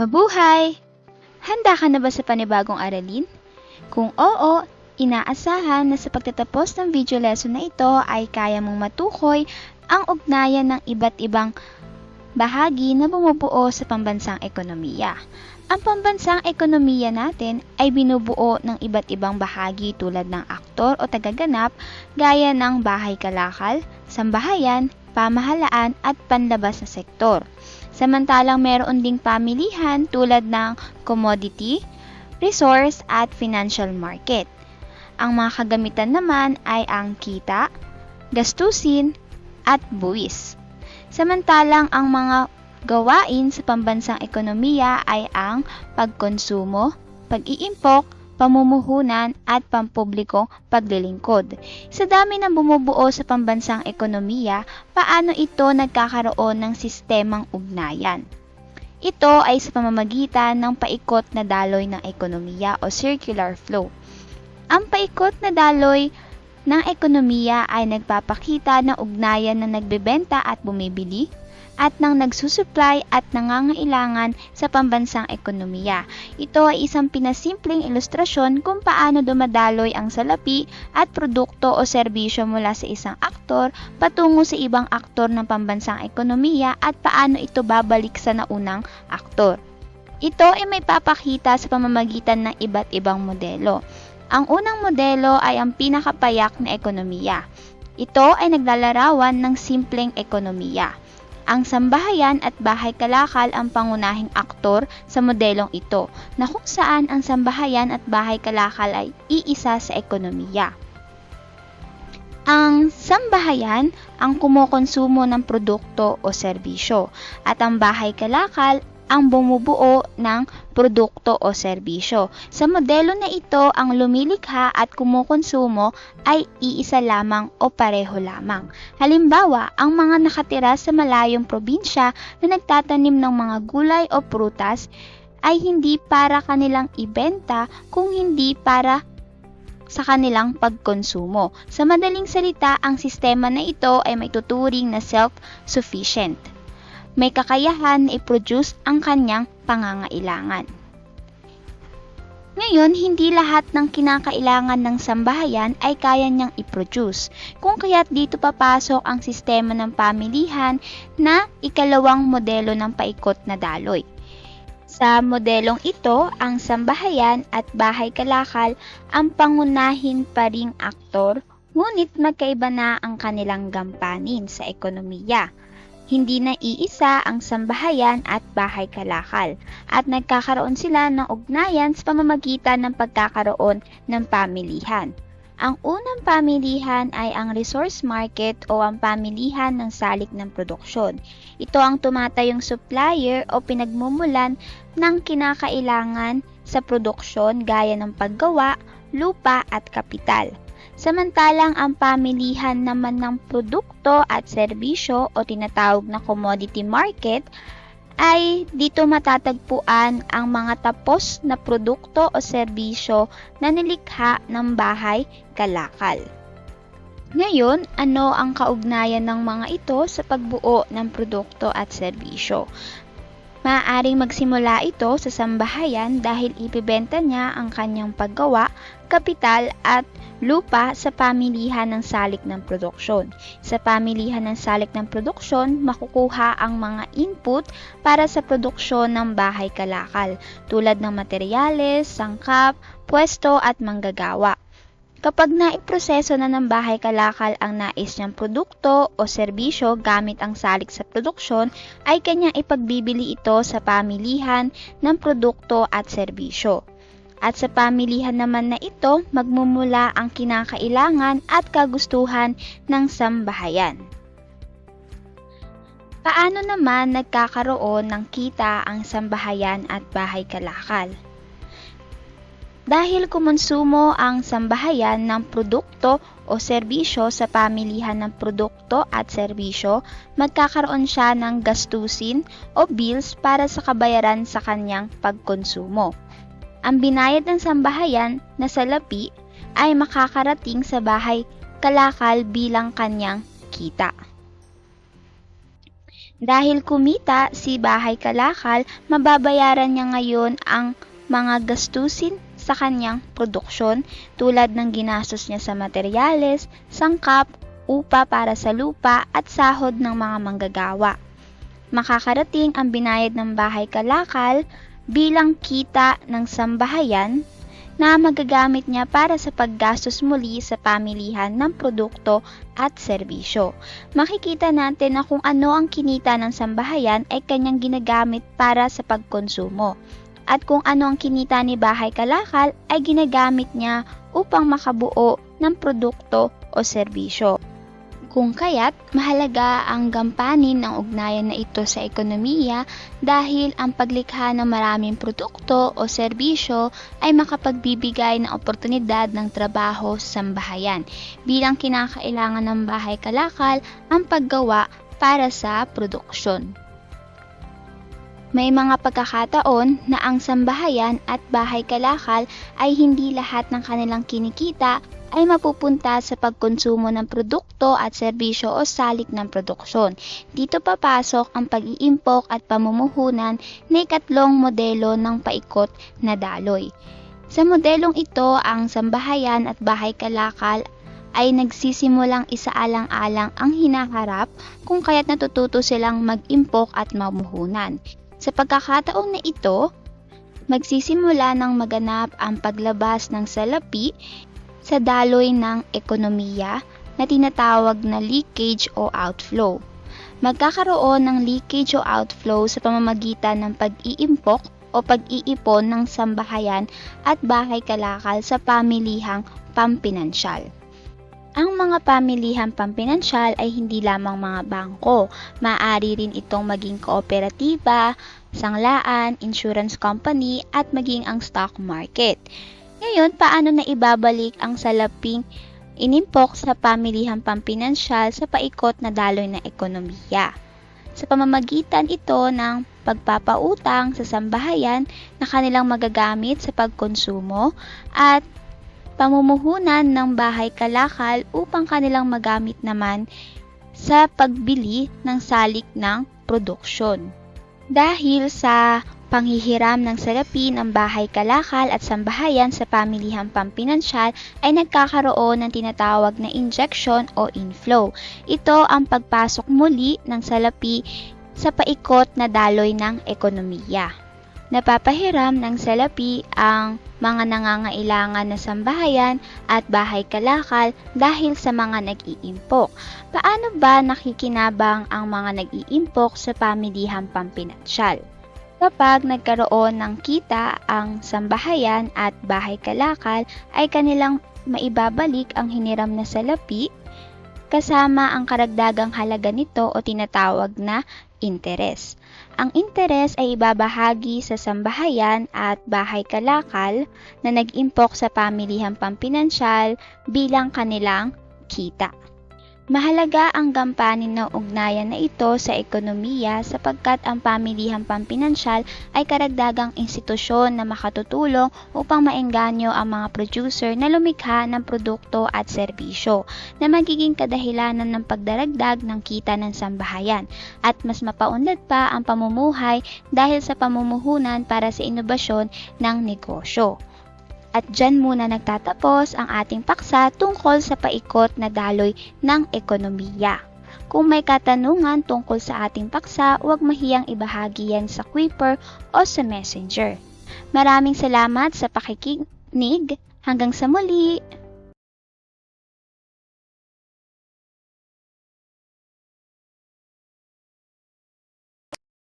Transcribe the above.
Mabuhay! Handa ka na ba sa panibagong aralin? Kung oo, inaasahan na sa pagtatapos ng video lesson na ito ay kaya mong matukoy ang ugnayan ng iba't ibang bahagi na bumubuo sa pambansang ekonomiya. Ang pambansang ekonomiya natin ay binubuo ng iba't ibang bahagi tulad ng aktor o tagaganap gaya ng bahay kalakal, sambahayan, pamahalaan at panlabas na sektor. Samantalang meron ding pamilihan tulad ng commodity, resource at financial market. Ang mga kagamitan naman ay ang kita, gastusin, at buwis. Samantalang ang mga gawain sa pambansang ekonomiya ay ang pagkonsumo, pag-iimpok, pamumuhunan at pampublikong paglilingkod. Sa dami ng bumubuo sa pambansang ekonomiya, paano ito nagkakaroon ng sistemang ugnayan? Ito ay sa pamamagitan ng paikot na daloy ng ekonomiya o circular flow. Ang paikot na daloy ng ekonomiya ay nagpapakita ng ugnayan na nagbebenta at bumibili at ng nagsusupply at nangangailangan sa pambansang ekonomiya. Ito ay isang pinasimpleng ilustrasyon kung paano dumadaloy ang salapi at produkto o serbisyo mula sa isang aktor patungo sa ibang aktor ng pambansang ekonomiya at paano ito babalik sa naunang aktor. Ito ay may papakita sa pamamagitan ng iba't ibang modelo. Ang unang modelo ay ang pinakapayak na ekonomiya. Ito ay naglalarawan ng simpleng ekonomiya. Ang sambahayan at bahay kalakal ang pangunahing aktor sa modelong ito, na kung saan ang sambahayan at bahay kalakal ay iisa sa ekonomiya. Ang sambahayan ang kumukonsumo ng produkto o serbisyo at ang bahay kalakal ang bumubuo ng produkto o serbisyo. Sa modelo na ito, ang lumilikha at kumukonsumo ay iisa lamang o pareho lamang. Halimbawa, ang mga nakatira sa malayong probinsya na nagtatanim ng mga gulay o prutas ay hindi para kanilang ibenta kung hindi para sa kanilang pagkonsumo. Sa madaling salita, ang sistema na ito ay may tuturing na self-sufficient may kakayahan na i-produce ang kanyang pangangailangan. Ngayon, hindi lahat ng kinakailangan ng sambahayan ay kaya niyang i-produce, kung kaya't dito papasok ang sistema ng pamilihan na ikalawang modelo ng paikot na daloy. Sa modelong ito, ang sambahayan at bahay kalakal ang pangunahin pa ring aktor, ngunit magkaiba na ang kanilang gampanin sa ekonomiya hindi na iisa ang sambahayan at bahay kalakal at nagkakaroon sila ng ugnayan sa pamamagitan ng pagkakaroon ng pamilihan. Ang unang pamilihan ay ang resource market o ang pamilihan ng salik ng produksyon. Ito ang tumatayong supplier o pinagmumulan ng kinakailangan sa produksyon gaya ng paggawa, lupa at kapital. Samantalang ang pamilihan naman ng produkto at serbisyo o tinatawag na commodity market ay dito matatagpuan ang mga tapos na produkto o serbisyo na nilikha ng bahay kalakal. Ngayon, ano ang kaugnayan ng mga ito sa pagbuo ng produkto at serbisyo? Maaaring magsimula ito sa sambahayan dahil ipibenta niya ang kanyang paggawa, kapital at lupa sa pamilihan ng salik ng produksyon. Sa pamilihan ng salik ng produksyon, makukuha ang mga input para sa produksyon ng bahay kalakal tulad ng materyales, sangkap, pwesto at manggagawa. Kapag naiproseso na ng bahay kalakal ang nais niyang produkto o serbisyo gamit ang salik sa produksyon, ay kanyang ipagbibili ito sa pamilihan ng produkto at serbisyo. At sa pamilihan naman na ito, magmumula ang kinakailangan at kagustuhan ng sambahayan. Paano naman nagkakaroon ng kita ang sambahayan at bahay kalakal? Dahil kumonsumo ang sambahayan ng produkto o serbisyo sa pamilihan ng produkto at serbisyo, magkakaroon siya ng gastusin o bills para sa kabayaran sa kanyang pagkonsumo. Ang binayad ng sambahayan na salapi ay makakarating sa bahay kalakal bilang kanyang kita. Dahil kumita si Bahay Kalakal, mababayaran niya ngayon ang mga gastusin sa kanyang produksyon tulad ng ginastos niya sa materyales, sangkap, upa para sa lupa at sahod ng mga manggagawa. Makakarating ang binayad ng Bahay Kalakal bilang kita ng sambahayan na magagamit niya para sa paggastos muli sa pamilihan ng produkto at serbisyo. Makikita natin na kung ano ang kinita ng sambahayan ay kanyang ginagamit para sa pagkonsumo. At kung ano ang kinita ni Bahay Kalakal ay ginagamit niya upang makabuo ng produkto o serbisyo. Kung kaya't mahalaga ang gampanin ng ugnayan na ito sa ekonomiya dahil ang paglikha ng maraming produkto o serbisyo ay makapagbibigay ng oportunidad ng trabaho sa sambahayan bilang kinakailangan ng bahay kalakal ang paggawa para sa produksyon. May mga pagkakataon na ang sambahayan at bahay kalakal ay hindi lahat ng kanilang kinikita ay mapupunta sa pagkonsumo ng produkto at serbisyo o salik ng produksyon. Dito papasok ang pag-iimpok at pamumuhunan na ikatlong modelo ng paikot na daloy. Sa modelong ito, ang sambahayan at bahay kalakal ay nagsisimulang isaalang-alang ang hinaharap kung kaya't natututo silang mag-impok at mamuhunan. Sa pagkakataon na ito, magsisimula ng maganap ang paglabas ng salapi sa daloy ng ekonomiya na tinatawag na leakage o outflow. Magkakaroon ng leakage o outflow sa pamamagitan ng pag-iimpok o pag-iipon ng sambahayan at bahay kalakal sa pamilihang pampinansyal. Ang mga pamilihang pampinansyal ay hindi lamang mga bangko, maaari rin itong maging kooperatiba, sanglaan, insurance company at maging ang stock market. Ngayon, paano na ibabalik ang salaping inimpok sa pamilihang pampinansyal sa paikot na daloy ng ekonomiya? Sa pamamagitan ito ng pagpapautang sa sambahayan na kanilang magagamit sa pagkonsumo at pamumuhunan ng bahay kalakal upang kanilang magamit naman sa pagbili ng salik ng produksyon. Dahil sa panghihiram ng salapi ng bahay kalakal at sambahayan sa pamilihang pampinansyal ay nagkakaroon ng tinatawag na injection o inflow. Ito ang pagpasok muli ng salapi sa paikot na daloy ng ekonomiya. Napapahiram ng salapi ang mga nangangailangan na sambahayan at bahay kalakal dahil sa mga nag-iimpok. Paano ba nakikinabang ang mga nag-iimpok sa pamilihang pampinansyal? Kapag nagkaroon ng kita ang sambahayan at bahay kalakal ay kanilang maibabalik ang hiniram na salapi kasama ang karagdagang halaga nito o tinatawag na interes. Ang interes ay ibabahagi sa sambahayan at bahay kalakal na nag-impok sa pamilihang pampinansyal bilang kanilang kita. Mahalaga ang gampanin ng ugnayan na ito sa ekonomiya sapagkat ang pamilihang pampinansyal ay karagdagang institusyon na makatutulong upang maengganyo ang mga producer na lumikha ng produkto at serbisyo na magiging kadahilanan ng pagdaragdag ng kita ng sambahayan at mas mapaunlad pa ang pamumuhay dahil sa pamumuhunan para sa inobasyon ng negosyo. At dyan muna nagtatapos ang ating paksa tungkol sa paikot na daloy ng ekonomiya. Kung may katanungan tungkol sa ating paksa, huwag mahiyang ibahagi yan sa Quipper o sa Messenger. Maraming salamat sa pakikinig. Hanggang sa muli!